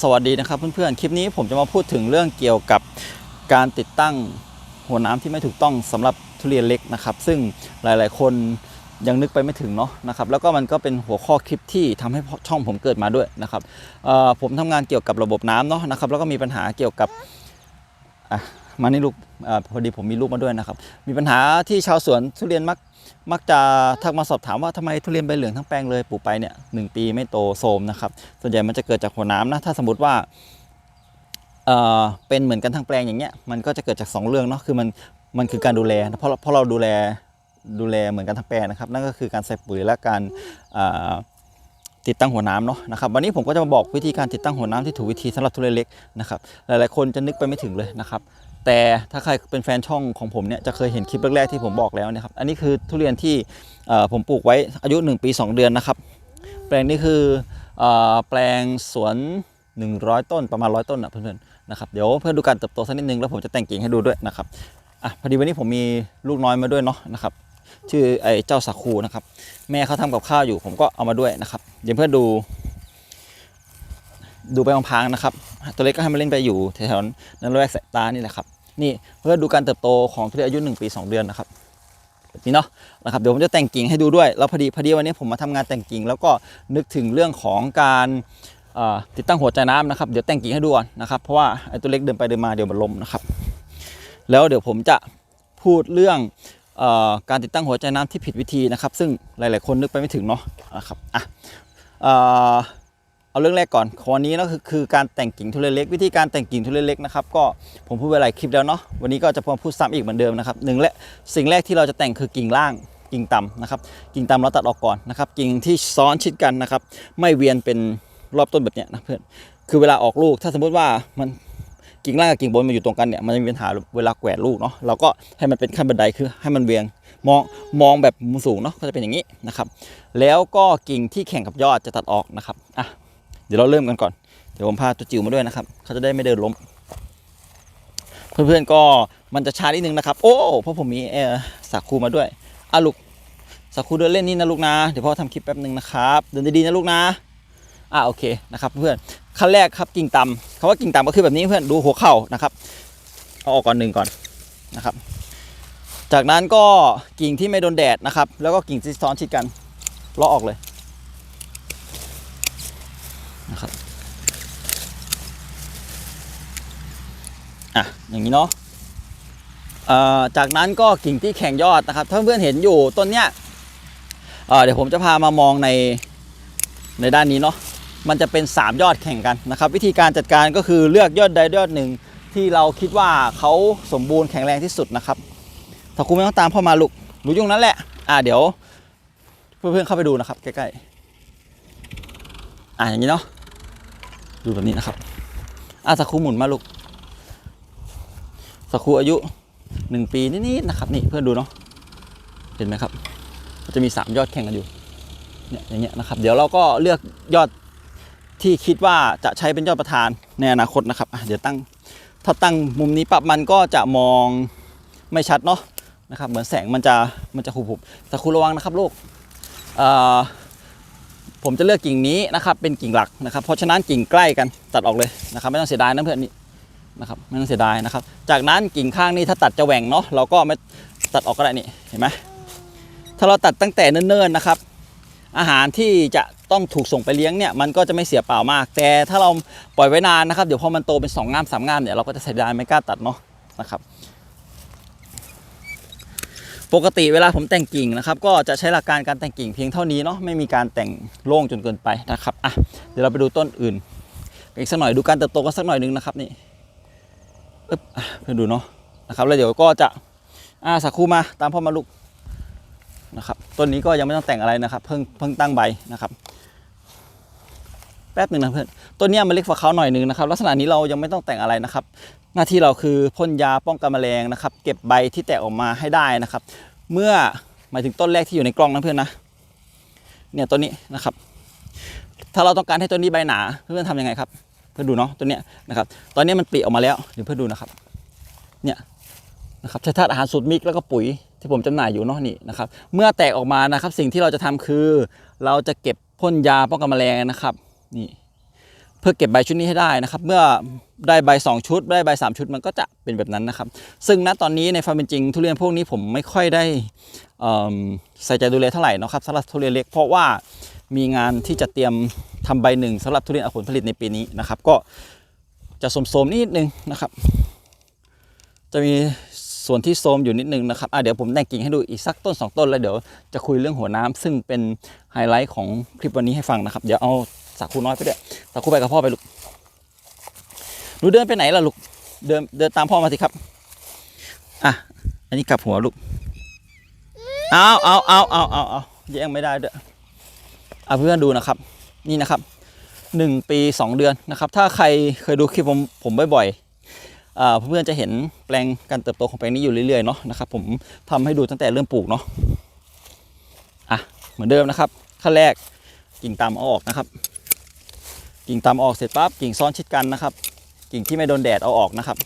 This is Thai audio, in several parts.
สวัสดีนะครับเพื่อนๆ คลิปนี้ผมจะมาพูดถึงเรื่องเกี่ยวกับการติดตั้งหัวน้ำที่ไม่ถูกต้องสำหรับทุเรียนเล็กนะครับ ซึ่งหลายๆ คนยังนึกไปไม่ถึงเนาะนะครับ แล้วก็มันก็เป็นหัวข้อคลิปที่ทำให้ช่องผมเกิดมาด้วยนะครับผมทำงานเกี่ยวกับระบบน้ำเนาะนะครับ แล้วก็มีปัญหาเกี่ยวกับมานี่ลูกอพอดีผมมีลูกมาด้วยนะครับ มีปัญหาที่ชาวสวนทุเรียนมัก มักจะทักมาสอบถามว่าทำไมทุเรียนใบเหลืองทั้งแปลงเลยปลูกไปเนี่ยหนึ่งปีไม่โตโทมนะครับ ส่วนใหญ่มันจะเกิดจากหัวน้ำนะถ้าสมมติว่าเออเป็นเหมือนกันทั้งแปลงอย่างเงี้ยมันก็จะเกิดจากสองเรื่องเนาะคือมันมันคือการดูแลเพราะเพราะเราดูแลดูแลเหมือนกันทั้งแปลงนะครับนั่นก็คือการใส่ปุ๋ยและการติดตั้งหัวน้ำเนาะนะครับวันนี้ผมก็จะมาบอกวิธีการติดตั้งหัวน้ำที่ถูกวิธีสำหรับทุเรียนเล็กนะครับหลายๆคนจะนึกไปไม่ถึงเลยนะครับ แต่ถ้าใครเป็นแฟนช่องของผมเนี่ยจะเคยเห็นคลิปแรกๆที่ผมบอกแล้วนะครับ อันนี้คือทุเรียนที่ผมปลูกไว้อายุ 1 ปี 2 เดือนนะครับ แปลงนี้คืออแปลงสวน 100 ต้นประมาณ 100 ต้นนะเพื่อนๆนะครับเดี๋ยวเพื่อนดูการเติบโตสักนิดนึงแล้วผมจะแต่งกิ่งให้ดูด้วยนะครับอะพอดีวันนี้ผมมีลูกน้อยมาด้วยเนาะนะครับชื่อไอ้เจ้าสาคูนะครับ แม่เขาทำกับข้าวอยู่ผมก็เอามาด้วยนะครับเดี๋ยวเพื่อนดู ดูไปพลางๆนะครับ ตัวเล็กก็ให้มันเล่นไปอยู่แถวๆนั้นแวกสายตานี่แหละครับ นี่เพื่อดูการเติบโตของทุเรียนอายุ 1 ปี 2 เดือนนะครับแบบนี้เนาะนะครับเดี๋ยวผมจะแต่งกิ่งให้ดูด้วยแล้วพอดีพอดีวันนี้ผมมาทำงานแต่งกิ่ง แล้วก็นึกถึงเรื่องของการติดตั้งหัวใจน้ำนะครับเดี๋ยวแต่งกิ่งให้ดูก่อนนะครับเพราะว่าไอ้ตัวเล็กเดินไปเดินมาเดี๋ยวมันล้มนะครับแล้วเดี๋ยวผมจะพูดเรื่องอการติดตั้งหัวใจน้ำที่ผิดวิธีนะครับ ซึ่งหลาย ๆ คนนึกไปไม่ถึงเนาะนะครับอะ เอาเรื่องแรกก่อนขอวันนี้นะคือคือการแต่งกิ่งทุเรียนเล็ก วิธีการแต่งกิ่งทุเรียนเล็กนะครับก็ผมพูดไปหลายคลิปแล้วเนาะวันนี้ก็จะพูดซ้ำอีกเหมือนเดิมนะครับหนึ่งและสิ่งแรกที่เราจะแต่งคือกิ่งล่างกิ่งต่ำนะครับกิ่งต่ำเราตัดออกก่อนนะครับกิ่งที่ซ้อนชิดกันนะครับไม่เวียนเป็นรอบต้นแบบเนี้ยนะเพื่อนคือเวลาออกลูกถ้าสมมติว่ามันกิ่งล่างกับกิ่งบนมาอยู่ตรงกันเนี่ยมันจะมีปัญหาเวลาแกว่ลูกเนาะเราก็ให้มันเป็นขั้นบันไดคือให้มันเวียงมองมองแบบมุมสูงเนาะก็จะเป็นอย่างนี้นะครับแล้วก็กิ่งที่แข่งกับยอดจะตัดออกนะครับอะ เดี๋ยวเราเริ่มกันก่อน เดี๋ยวผมพาตัวจิ๋วมาด้วยนะครับ เขาจะได้ไม่เดินล้ม เพื่อนๆก็มันจะช้านิดนึงนะครับ โอ้เพราะผมมีเออสักคูมาด้วยอะลูกสักคูเดินเล่นนี่นะลูกนะ เดี๋ยวพ่อทำคลิปแป๊บนึงนะครับ เดินดีๆนะลูกนะอะโอเคนะครับเพื่อนขั้นแรกครับกิ่งต่ำคำว่ากิ่งต่ำก็คือแบบนี้เพื่อนดูหัวเข่านะครับ เอาออกก่อนหนึ่งก่อนนะครับ จากนั้นก็กิ่งที่ไม่โดนแดดนะครับ แล้วก็กิ่งที่ซ้อนชิดกันเลาะออกเลย นะครับอะอย่างนี้เนาะอ่อจากนั้นก็กิ่งที่แข่งยอดนะครับ ถ้าเพื่อนเห็นอยู่ต้นเนี้ยเเดี๋ยวผมจะพามามองในในด้านนี้เนาะมันจะเป็น 3 ยอดแข่งกันนะครับ วิธีการจัดการก็คือเลือกยอดใดยอดหนึ่ง ที่เราคิดว่าเขาสมบูรณ์แข็งแรงที่สุดนะครับ ถ้าคุณไม่ต้องตามพ่อมาลูกหนูยุ่งนั้นแหละอะเดี๋ยว เพื่อนๆเข้าไปดูนะครับใกล้ๆอะอย่างนี้เนาะ ดูแบบนี้นะครับอ่าสักครูหมุนมาลูกสักครูอายุหนึ่งปีนิดๆนะครับ นี่เพื่อนดูเนาะเห็นไหมครับจะมีสามยอดแข่งกันอยู่เนี่ยอย่างเงี้ยนะครับ เดี๋ยวเราก็เลือกยอดที่คิดว่าจะใช้เป็นยอดประธานในอนาคตนะครับอะเดี๋ยวตั้งถ้าตั้งมุมนี้ปรับมันก็จะมองไม่ชัดเนาะนะครับ เหมือนแสงมันจะมันจะหุบๆสักครูระวังนะครับลูกเอ่อ ผมจะเลือกกิ่งนี้นะครับเป็นกิ่งหลักนะครับ เพราะฉะนั้นกิ่งใกล้กันตัดออกเลยนะครับ ไม่ต้องเสียดายนะเพื่อนนี่นะครับไม่ต้องเสียดายนะครับ จากนั้นกิ่งข้างนี้ถ้าตัดจะแหว่งเนาะเราก็ไม่ตัดออกก็ได้นี่เห็นไหมถ้าเราตัดตั้งแต่เนิ่นๆนะครับ อาหารที่จะต้องถูกส่งไปเลี้ยงเนี่ยมันก็จะไม่เสียเปล่ามาก แต่ถ้าเราปล่อยไว้นานนะครับ เดี๋ยวพอมันโตเป็นสองงามสามงามเนี่ยเราก็จะเสียดายไม่กล้าตัดเนาะนะครับ ปกติเวลาผมแต่งกิ่งนะครับ ก็จะใช้หลักการการแต่งกิ่งเพียงเท่านี้เนาะไม่มีการแต่งโล่งจนเกินไปนะครับอะเดี๋ยวเราไปดูต้นอื่นอีกสักหน่อยดูการเติบโตกันสักหน่อยหนึงนะครับนี่อึ๊บเพื่อนดูเนาะนะครับแล้วเดี๋ยวก็จะอ่าสักครู่มาตามพ่อมาลูกนะครับต้นนี้ก็ยังไม่ต้องแต่งอะไรนะครับ เพิ่งเพิ่งตั้งใบนะครับ แป๊บหนึ่งนะเพื่อนต้นนี้มันเล็กกว่าเขาหน่อยหนึงนะครับ ลักษณะนี้เรายังไม่ต้องแต่งอะไรนะครับ หน้าที่เราคือพ่นยาป้องกันแมลงนะครับ เก็บใบที่แตกออกมาให้ได้นะครับ เมื่อหมายถึงต้นแรกที่อยู่ในกล้องนะเพื่อนนะเนี่ยต้นนี้นะครับ ถ้าเราต้องการให้ต้นนี้ใบหนาเพื่อนทำยังไงครับ เพื่อนดูเนาะต้นเนี้ยนะครับ ตอนนี้มันปลีออกมาแล้วเดี๋ยวเพื่อนดูนะครับเนี่ยนะครับใช้ธาตุอาหารสูตรมิกแล้วก็ปุ๋ยที่ผมจำหน่ายอยู่เนาะนี่นะครับ เมื่อแตกออกมานะครับ สิ่งที่เราจะทำคือ เราจะเก็บพ่นยาป้องกันแมลงนะครับ นี่ เพื่อเก็บใบชุดนี้ให้ได้นะครับ เมื่อได้ใบ 2 ชุด ได้ใบ 3 ชุดมันก็จะเป็นแบบนั้นนะครับ ซึ่งณตอนนี้ในความเป็นจริง ทุเรียนพวกนี้ผมไม่ค่อยได้ใส่ใจดูแลเท่าไหร่นะครับสำหรับทุเรียนเล็ก เพราะว่ามีงานที่จะเตรียมทำใบหนึ่งสำหรับทุเรียนอาผลผลิตในปีนี้นะครับ ก็จะโสมๆนิดนึงนะครับ จะมีส่วนที่โทรมอยู่นิดนึงนะครับเดี๋ยวผมแต่งกิ่งให้ดูอีกสักต้น 2 ต้นแล้วเดี๋ยวจะคุยเรื่องหัวน้ำซึ่งเป็นไฮไลท์ของคลิปวันนี้ให้ฟังนะครับเดี๋ยวเอา สาคูน้อยไปด้วยสาคูไปกับพ่อไปลูกหนูเดินไปไหนล่ะลูกเดินเดินตามพ่อมาสิครับ อะ อันนี้กลับหัวลูก เอาเอาเอาเอาเอาเอาแย่งไม่ได้ด้วยอะเพื่อนดูนะครับ นี่นะครับหนึ่งปีสองเดือนนะครับ ถ้าใครเคยดูคลิปผมผมบ่อยๆอ่าเพื่อนๆจะเห็นแปลงการเติบโตของแปลงนี้อยู่เรื่อยๆเนาะนะครับผมทำให้ดูตั้งแต่เริ่มปลูกเนาะอะเหมือนเดิมนะครับขั้นแรกกิ่งตามเอาออกนะครับ กิ่งตามออกเสร็จปั๊บกิ่งซ้อนชิดกันนะครับ กิ่งที่ไม่โดนแดดเอาออกนะครับ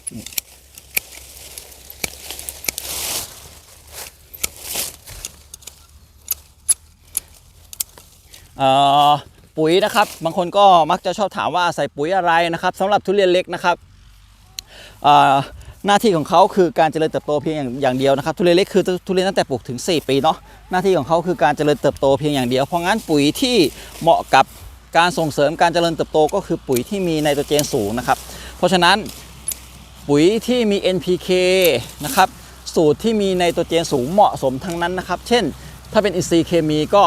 ปุ๋ยนะครับ บางคนก็มักจะชอบถามว่าใส่ปุ๋ยอะไรนะครับสำหรับทุเรียนเล็กนะครับหน้าที่ของเขาคือการเจริญเติบโตเพียงอย่างอย่างเดียวนะครับ ทุเรียนเล็กคือทุเรียนตั้งแต่ปลูกถึง 4 ปีเนาะหน้าที่ของเขาคือการเจริญเติบโตเพียงอย่างเดียวเพราะงั้นปุ๋ยที่เหมาะกับ การส่งเสริมการเจริญเติบโตก็คือปุ๋ยที่มีไนโตรเจนสูงนะครับ เพราะฉะนั้นปุ๋ยที่มี NPK นะครับสูตรที่มีไนโตรเจนสูงเหมาะสมทั้งนั้นนะครับ เช่น ถ้าเป็นอินทรีย์เคมีก็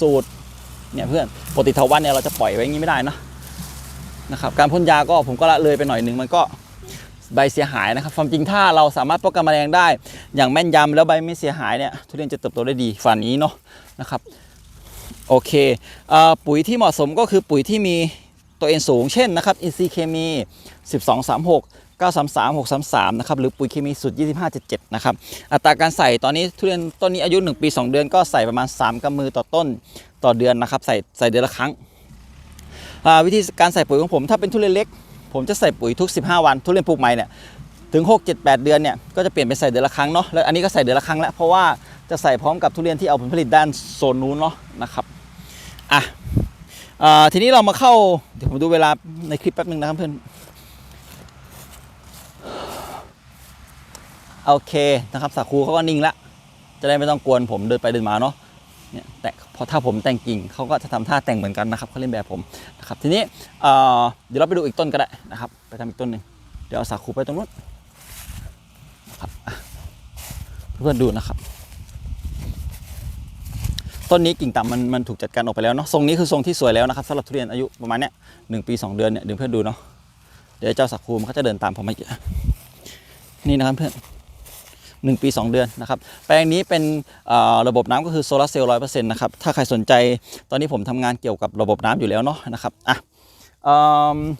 สูตรเนี่ยเพื่อนปกติทวันเนี่ยเราจะปล่อยไว้อย่างนี้ไม่ได้นะนะครับการพ่นยาก็ผมก็ละเลยไปหน่อยหนึ่งมันก็ใบเสียหายนะครับความจริงถ้าเราสามารถป้องกันแมลงได้ อย่างแม่นยำแล้วใบไม่เสียหายเนี่ยทุเรียนจะเติบโตได้ดีฝันนี้เนาะนะครับ โอเคอปุ๋ยที่เหมาะสมก็คือปุ๋ยที่มีตัวเองสูงเช่นนะครับอินทรีย์เคมี 1236 933 633นะครับหรือปุ๋ยเคมีสูตร2577นะครับอัตราการใส่ตอนนี้ทุเรียนต้นนี้อายุ 1 ปี 2 เดือนก็ใส่ประมาณ 3กำมือต่อต้นต่อเดือนนะครับใส่ใส่เดือนละครั้ง วิธีการใส่ปุ๋ยของผมถ้าเป็นทุเรียนเล็ก ผมจะใส่ปุ๋ยทุก 15 วัน ทุเรียนปลูกใหม่เนี่ยถึง 6 7 8 เดือนเนี่ยก็จะเปลี่ยนเป็นใส่เดือนละครั้งเนาะแล้วอันนี้ก็ใส่เดือนละครั้งแล้วเพราะว่า จะใส่พร้อมกับทุเรียนที่เอาผลผลิตด้านโซนนู้นเนาะนะครับอะอ่าทีนี้เรามาเข้าเดี๋ยวผมดูเวลาในคลิปแป๊บนึงนะครับเพื่อนโอเคนะครับสาคูเขาก็นิ่งแล้วจะได้ไม่ต้องกวนผมเดินไปเดินมาเนาะเนี่ยแต่พอถ้าผมแต่งกิ่งเขาก็จะทำท่าแต่งเหมือนกันนะครับเขาเล่นแบบผมนะครับทีนี้เดี๋ยวเราไปดูอีกต้นก็ได้นะครับ ไปทำอีกต้นหนึ่งเดี๋ยวเอาสาคูไปตรงนู้นนะครับเพื่อนๆดูนะครับ ต้นนี้กิ่งต่ำมันมันถูกจัดการออกไปแล้วเนาะทรงนี้คือทรงที่สวยแล้วนะครับสำหรับทุเรียนอายุประมาณเนี้ยหนึ่งปีสองเดือนเนี่ยเดี๋ยวเพื่อนดูเนาะเดี๋ยวเจ้าสาคูมันก็จะเดินตามผมมาอีกนี่นะครับเพื่อนหนึ่งปี 2 เดือนนะครับแปลงนี้เป็นระบบน้ำก็คือโซลาร์เซลล์ร้อยเปอร์เซ็นต์นะครับถ้าใครสนใจตอนนี้ผมทำงานเกี่ยวกับระบบน้ำอยู่แล้วเนาะนะครับอะ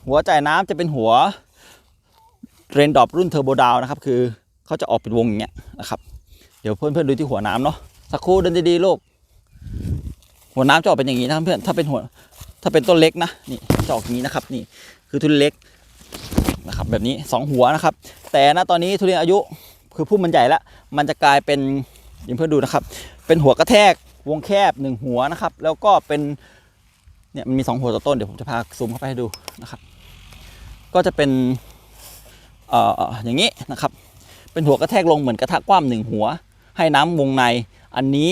หัวจ่ายน้ำจะเป็นหัวเรนดอปรุ่นเทอร์โบดาวนะครับคือเขาจะออกเป็นวงอย่างเงี้ยนะครับเดี๋ยวเพื่อนๆดูที่หัวน้ำเนาะสักครู่เดินดีๆลูก หัวน้ำจะออกเป็นอย่างนี้นะครับเพื่อนถ้าเป็นหัวถ้าเป็นต้นเล็กนะนี่จะออกอย่างนี้นะครับ นี่คือทุเรียนเล็กนะครับ แบบนี้สองหัวนะครับ แต่ณตอนนี้ทุเรียนอายุคือพุ่มมันใหญ่แล้วมันจะกลายเป็นอย่างเพื่อนดูนะครับ เป็นหัวกระแทกวงแคบหนึ่งหัวนะครับ แล้วก็เป็นเนี่ยมันมีสองหัวต่อต้นเดี๋ยวผมจะพาซูมเข้าไปให้ดูนะครับ ก็จะเป็นเอ่ออย่างนี้นะครับ เป็นหัวกระแทกลงเหมือนกระทะคว่ำหนึ่งหัว ให้น้ำวงใน อันนี้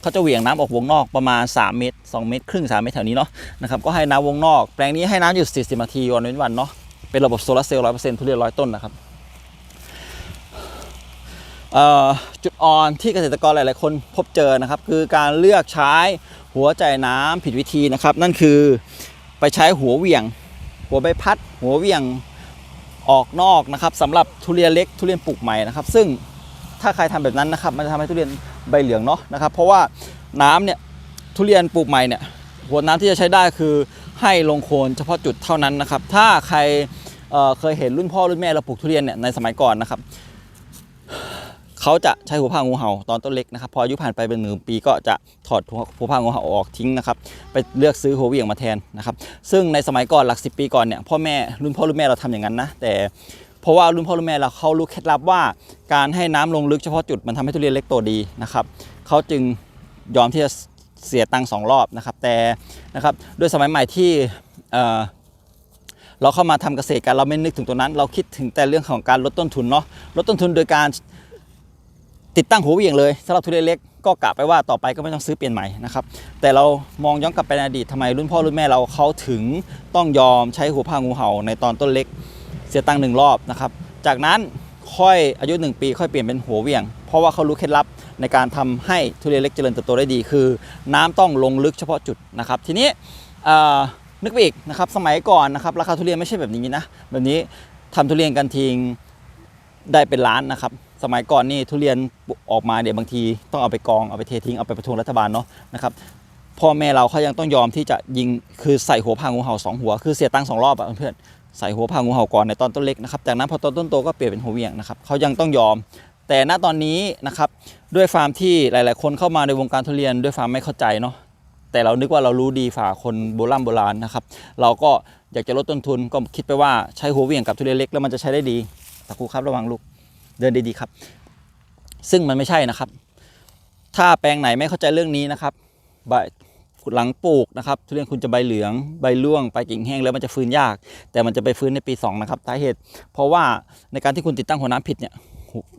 เขาจะเหวี่ยงน้ำออกวงนอกประมาณ 3 เมตร 2 เมตรครึ่ง 3 เมตรแถวนี้เนาะนะครับก็ให้น้ำวงนอก แปลงนี้ให้น้ำอยู่ 40 นาทีวันเว้นวันเนาะเป็นระบบโซลาร์เซลล์ร้อยเปอร์เซ็นต์ทุเรียนร้อยต้นนะครับจุดอ่อนที่เกษตรกรหลาย ๆ คนพบเจอนะครับ คือการเลือกใช้หัวใจน้ำผิดวิธีนะครับ นั่นคือไปใช้หัวเหวี่ยง หัวใบพัด หัวเหวี่ยงออกนอกนะครับสำหรับทุเรียนเล็กทุเรียนปลูกใหม่นะครับ ซึ่ง ถ้าใครทำแบบนั้นนะครับมันจะทำให้ทุเรียนใบเหลืองเนาะนะครับ เพราะว่าน้ำเนี่ยทุเรียนปลูกใหม่เนี่ยหัวน้ำที่จะใช้ได้คือให้ลงโคนเฉพาะจุดเท่านั้นนะครับ ถ้าใครเเคยเห็นรุ่นพ่อรุ่นแม่เราปลูกทุเรียนเนี่ยในสมัยก่อนนะครับเขาจะใช้หัวผ้างูเห่าตอนต้นเล็กนะครับพออายุผ่านไปเป็นหนึ่งปีก็จะถอดหัวผ้างูเห่าออกทิ้งนะครับไปเลือกซื้อหัวเวียงมาแทนนะครับ ซึ่งในสมัยก่อนหลักสิปีก่อนเนี่ยพ่อแม่รุ่นพ่อรุ่นแม่เราทำอย่างนั้นนะแต่ เพราะว่ารุ่นพ่อรุ่นแม่เราเขารู้เคล็ดลับว่า การให้น้ำลงลึกเฉพาะจุดมันทำให้ทุเรียนเล็กโตดีนะครับเขาจึงยอมที่จะเสียตังค์สองรอบนะครับ แต่นะครับด้วยสมัยใหม่ที่เเราเข้ามาทำเกษตรกันเราไม่นึกถึงตัวนั้น เราคิดถึงแต่เรื่องของการลดต้นทุนเนาะลดต้นทุนโดยการติดตั้งหัวเวี่ยงเลยสำหรับทุเรียนเล็กก็กะไปว่าต่อไปก็ไม่ต้องซื้อเปลี่ยนใหม่นะครับแต่เรามองย้อนกลับไปในอดีตทำไมรุ่นพ่อรุ่นแม่เราเขาถึงต้องยอมใช้หัวผ้างูเห่าในตอนต้นเล็ก เสียตังค์หนึ่งรอบนะครับ จากนั้นค่อยอายุ 1 ปี ค่อยเปลี่ยนเป็นหัวเวียง เพราะว่าเขารู้เคล็ดลับในการทำให้ทุเรียนเล็กเจริญเติบโตได้ดี คือ น้ำต้องลงลึกเฉพาะจุดนะครับ ทีนี้นึกไปอีกนะครับสมัยก่อนนะครับราคาทุเรียนไม่ใช่แบบนี้นะแบบนี้ทำทุเรียนกันทิ้งได้เป็นล้านนะครับสมัยก่อนนี่ทุเรียนออกมาเดี๋ยวบางทีต้องเอาไปกองเอาไปเททิ้งเอาไปประท้วงรัฐบาลเนาะนะครับพ่อแม่เราเขายังต้องยอมที่จะยิงคือใส่หัวพางูเห่าสองหัว คือเสียตังค์สองรอบอะเพื่อน ใส่หัวพางูเห่าก่อนในตอนต้นเล็กนะครับ จากนั้นพอตอนต้นโตก็เปลี่ยนเป็นหัวเวียงนะครับเขายังต้องยอม แต่ณตอนนี้นะครับด้วยฟาร์มที่หลาย ๆ คนเข้ามาในวงการทุเรียนด้วยฟาร์มไม่เข้าใจเนาะแต่เรานึกว่าเรารู้ดีฝ่าคนโบราณโบราณนะครับ เราก็อยากจะลดต้นทุนก็คิดไปว่าใช้หัวเวียงกับทุเรียนเล็กแล้วมันจะใช้ได้ดีตะครูครับระวังลูกเดินดีๆครับ ซึ่งมันไม่ใช่นะครับ ถ้าแปลงไหนไม่เข้าใจเรื่องนี้นะครับใบ หลังปลูกนะครับทุเรียนคุณจะใบเหลืองใบร่วงใบกิ่งแห้งแล้วมันจะฟื้นยาก แต่มันจะไปฟื้นในปี 2 นะครับสาเหตุ เพราะว่าในการที่คุณติดตั้งหัวน้ำผิดเนี่ย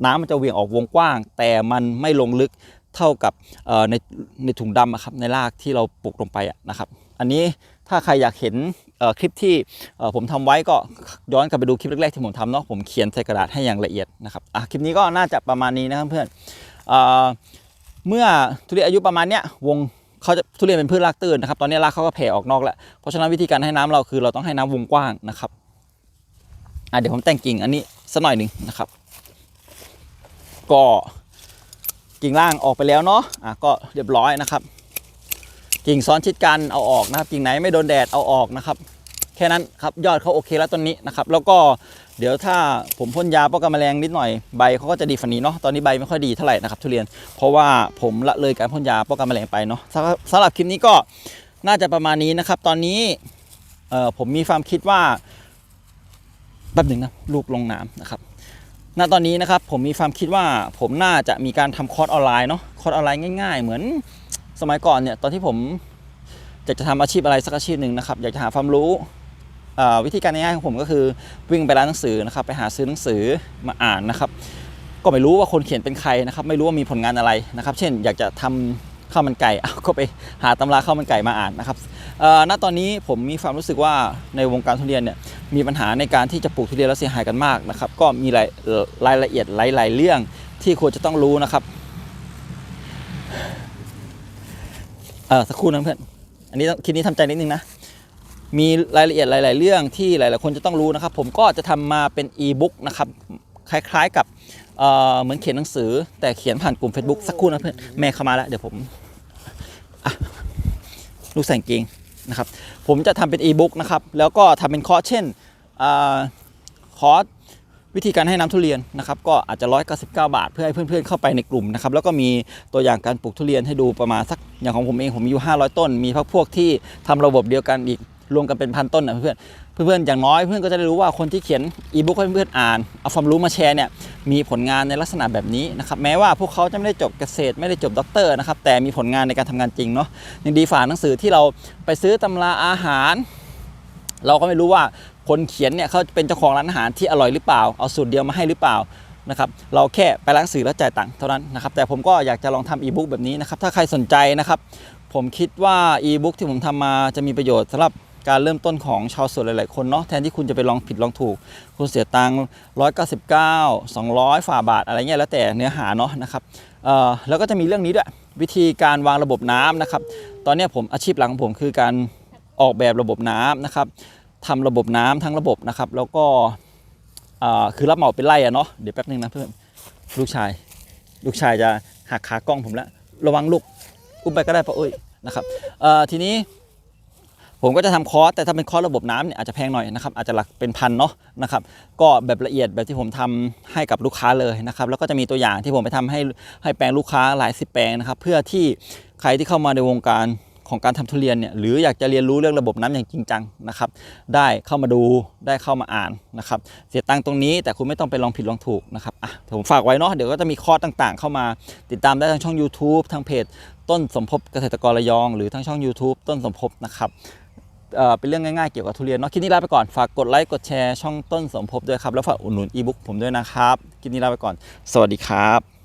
น้ำมันจะเวียงออกวงกว้าง แต่มันไม่ลงลึกเท่ากับในในถุงดำอะครับในรากที่เราปลูกลงไปนะครับ อันนี้ถ้าใครอยากเห็นคลิปที่ผมทำไว้ก็ย้อนกลับไปดูคลิปแรกๆที่ผมทำเนาะผมเขียนใส่กระดาษให้อย่างละเอียดนะครับคลิปนี้ก็น่าจะประมาณนี้นะครับเพื่อนเอเมื่อทุเรียนอายุประมาณเนี้ยวง เขาจะทุเรียนเป็นพืชรากตื้นนะครับ ตอนนี้รากเขาก็แผ่ออกนอกแล้ว เพราะฉะนั้นวิธีการให้น้ำเราคือเราต้องให้น้ำวงกว้างนะครับอะเดี๋ยวผมแต่งกิ่งอันนี้สักหน่อยหนึ่งนะครับ ก็กิ่งล่างออกไปแล้วเนาะอะก็เรียบร้อยนะครับ กิ่งซ้อนชิดกันเอาออกนะครับ กิ่งไหนไม่โดนแดดเอาออกนะครับ ค่นั้นครับยอดเขาโอเคแล้วต้นนี้นะครับแล้วก็เดี๋ยวถ้าผมพ่นยาป้องกันแมลงนิดหน่อยใบเขาก็จะดีฝันนี้เนาะตอนนี้ใบไม่ค่อยดีเท่าไหร่นะครับทุเรียนเพราะว่าผมละเลยการพ่นยาป้องกันแมลงไปเนาะสำหรับคลิปนี้ก็น่าจะประมาณนี้นะครับ ตอนนี้เออผมมีความคิดว่าแป๊บหนึ่งนะลูกลงน้ำนะครับณตอนนี้นะครับผมมีความคิดว่าผมน่าจะมีการทำคอร์สออนไลน์เนาะคอร์สออนไลน์ง่าย ๆ เหมือนสมัยก่อนเนี่ยตอนที่ผมอยากจะทำอาชีพอะไรสักอาชีพหนึ่งนะครับอยากจะหาความรู้ วิธีการง่ายๆของผมก็คือวิ่งไปร้านหนังสือนะครับไปหาซื้อหนังสือมาอ่านนะครับ ก็ไม่รู้ว่าคนเขียนเป็นใครนะครับ ไม่รู้ว่ามีผลงานอะไรนะครับ เช่น อยากจะทำข้าวมันไก่เอาก็ไปหาตำราข้าวมันไก่มาอ่านนะครับณตอนนี้ผมมีความรู้สึกว่าในวงการทุเรียนเนี่ยมีปัญหาในการที่จะปลูกทุเรียนแล้วเสียหายกันมากนะครับ ก็มีรายรายละเอียดหลาย ๆ เรื่องที่ควรจะต้องรู้นะครับเออสักครู่นะเพื่อน อันนี้คลิปนี้ทำใจนิดนึงนะ มีรายละเอียดหลาย ๆ เรื่องที่หลาย ๆ คนจะต้องรู้นะครับ ผมก็จะทำมาเป็นอีบุ๊กนะครับคล้าย ๆ กับเเหมือนเขียนหนังสือ แต่เขียนผ่านกลุ่ม Facebook สักครู่นะเพื่อนแม่เข้ามาแล้วเดี๋ยวผมลูกใส่งเกงนะครับ ผมจะทำเป็นอีบุ๊กนะครับ แล้วก็ทำเป็นคอร์สเช่นอคอร์สวิธีการให้น้ำทุเรียนนะครับ ก็อาจจะ 199 บาท เพื่อให้เพื่อน ๆ เข้าไปในกลุ่มนะครับ แล้วก็มีตัวอย่างการปลูกทุเรียนให้ดูประมาณสักอย่างของผมเองผมมีอยู่ 500 ต้น มีพักพวกที่ทำระบบเดียวกันอีก รวมกันเป็นพันต้นนะเพื่อนเพื่อนๆอย่างน้อยเพื่อนก็จะได้รู้ว่าคนที่เขียนอีบุ๊กให้เพื่อนๆอ่านเอาความรู้มาแชร์เนี่ยมีผลงานในลักษณะแบบนี้นะครับแม้ว่าพวกเขาจะไม่ได้จบเกษตร ไม่ได้จบด็อกเตอร์นะครับแต่มีผลงานในการทำงานจริงเนาะยังดีฝ่าหนังสือที่เราไปซื้อตำราอาหาร เราก็ไม่รู้ว่าคนเขียนเนี่ยเขาเป็นเจ้าของร้านอาหารที่อร่อยหรือเปล่า เอาสูตรเดียวมาให้หรือเปล่านะครับเราแค่ไปร้านหนังสือแล้วจ่ายตังค์เท่านั้นนะครับแต่ผมก็อยากจะลองทำอีบุ๊กแบบนี้นะครับถ้าใครสนใจนะครับผมคิดว่าอีบุ๊กที่ผมทำมาจะมีประโยชน์สำหรับ การเริ่มต้นของชาวสวนหลาย ๆ คนเนาะแทนที่คุณจะไปลองผิดลองถูก คุณเสียตังค์199 200 ฝ่าบาทอะไรเงี้ยแล้วแต่เนื้อหาเนาะนะครับแล้วก็จะมีเรื่องนี้ด้วยวิธีการวางระบบน้ำนะครับ ตอนนี้ผมอาชีพหลักของผมคือการออกแบบระบบน้ำนะครับทำระบบน้ำทั้งระบบนะครับ แล้วก็คือรับเหมาเป็นไร่อะเนาะเดี๋ยวแป๊บนึงนะเพื่อนลูกชาย ลูกชายจะหักขากล้องผมแล้ว ระวังลูกอุ้มไปก็ได้ปะเอ้ยนะครับทีนี้ ผมก็จะทำคอร์สแต่ถ้าเป็นคอร์สระบบน้ำเนี่ยอาจจะแพงหน่อยนะครับอาจจะหลักเป็นพันเนาะนะครับก็แบบละเอียดแบบที่ผมทำให้กับลูกค้าเลยนะครับแล้วก็จะมีตัวอย่างที่ผมไปทำให้ให้แปลงลูกค้าหลายสิบแปลงนะครับเพื่อที่ใครที่เข้ามาในวงการของการทำทุเรียนเนี่ยหรืออยากจะเรียนรู้เรื่องระบบน้ำอย่างจริงจังนะครับได้เข้ามาดูได้เข้ามาอ่านนะครับเสียตังค์ตรงนี้แต่คุณไม่ต้องไปลองผิดลองถูกนะครับอะผมฝากไว้เนาะเดี๋ยวก็จะมีคอร์สต่างๆ เข้ามาติดตามได้ทางช่อง YouTube ทางเพจ ต้นสมภพเกษตรกรระยอง หรือทางช่อง YouTube ต้นสมภพนะครับ เป็นเรื่องง่ายๆเกี่ยวกับทุเรียนเนาะคลิปนี้ลาไปก่อนฝากกดไลค์กดแชร์ช่องต้นสมภพด้วยครับแล้วฝากอุดหนุนอีบุ๊กผมด้วยนะครับคลิปนี้ลาไปก่อน สวัสดีครับ